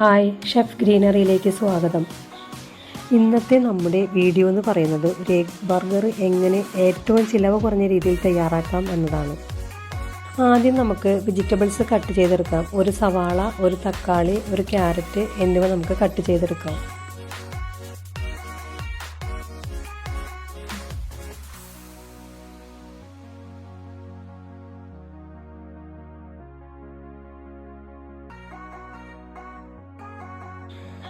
Hi chef ഗ്രീനറിയിലേക്ക് സ്വാഗതം. ഇന്നത്തെ നമ്മുടെ വീഡിയോ എന്ന് പറയുന്നത് ഒരു എഗ് ബർഗർ എങ്ങനെ ഏറ്റവും ചിലവ് കുറഞ്ഞ രീതിയിൽ തയ്യാറാക്കാം എന്നതാണ്. ആദ്യം നമുക്ക് വെജിറ്റബിൾസ് കട്ട് ചെയ്തെടുക്കാം. ഒരു സവാള ഒരു തക്കാളി ഒരു ക്യാരറ്റ് എന്നിവ നമുക്ക് കട്ട് ചെയ്തെടുക്കാം.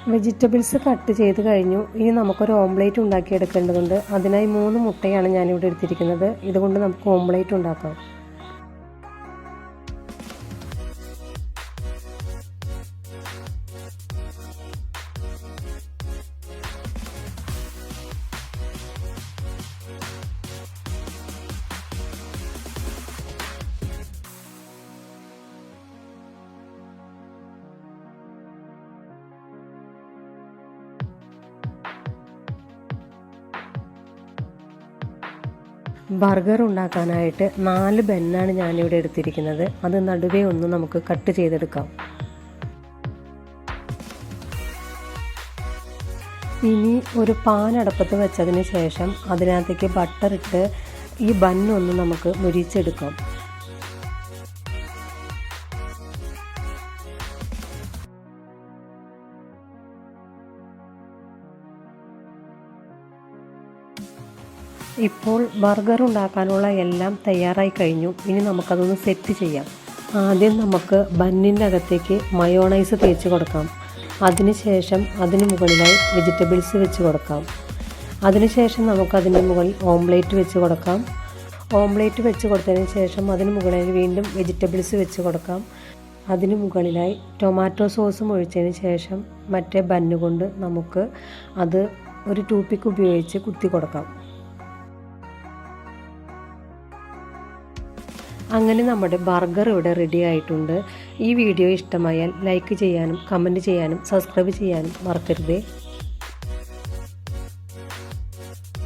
വെജിറ്റബിൾസ് കട്ട് ചെയ്ത് കഴിഞ്ഞു. ഇനി നമുക്കൊരു ഓംലേറ്റ് ഉണ്ടാക്കിയെടുക്കേണ്ടതുണ്ട്. അതിനായി മൂന്ന് മുട്ടയാണ് ഞാനിവിടെ എടുത്തിരിക്കുന്നത്. ഇതുകൊണ്ട് നമുക്ക് ഓംലേറ്റ് ഉണ്ടാക്കാം. ബർഗർ ഉണ്ടാക്കാനായിട്ട് നാല് ബെന്നാണ് ഞാനിവിടെ എടുത്തിരിക്കുന്നത്. അത് നടുവേ ഒന്ന് നമുക്ക് കട്ട് ചെയ്തെടുക്കാം. ഇനി ഒരു പാൻ അടപ്പത്ത് വെച്ചതിന് ശേഷം അതിനകത്തേക്ക് ബട്ടർ ഇട്ട് ഈ ബന്നൊന്ന് നമുക്ക് മുരിച്ചെടുക്കാം. ഇപ്പോൾ ബർഗർ ഉണ്ടാക്കാനുള്ള എല്ലാം തയ്യാറായി കഴിഞ്ഞു. ഇനി നമുക്കതൊന്ന് സെറ്റ് ചെയ്യാം. ആദ്യം നമുക്ക് ബന്നിന്റെ അകത്തേക്ക് മയോണൈസ് തേച്ച് കൊടുക്കാം. അതിനുശേഷം അതിന് മുകളിലായി വെജിറ്റബിൾസ് വെച്ച് കൊടുക്കാം. അതിനുശേഷം നമുക്കതിന് മുകളിൽ ഓംലേറ്റ് വെച്ച് കൊടുക്കാം. ഓംലേറ്റ് വെച്ച് കൊടുത്തതിന് ശേഷം അതിന് മുകളിൽ വീണ്ടും വെജിറ്റബിൾസ് വെച്ച് കൊടുക്കാം. അതിന് മുകളിലായി ടൊമാറ്റോ സോസും ഒഴിച്ചതിന് ശേഷം മറ്റേ ബന്നുകൊണ്ട് നമുക്ക് അത് ഒരു ടൂപ്പിക്ക് ഉപയോഗിച്ച് കുത്തി കൊടുക്കാം. അങ്ങനെ നമ്മുടെ ബർഗർ ഇവിടെ റെഡി ആയിട്ടുണ്ട്. ഈ വീഡിയോ ഇഷ്ടമായാൽ ലൈക്ക് ചെയ്യാനും കമന്റ് ചെയ്യാനും സബ്സ്ക്രൈബ് ചെയ്യാനും മറക്കരുതേ.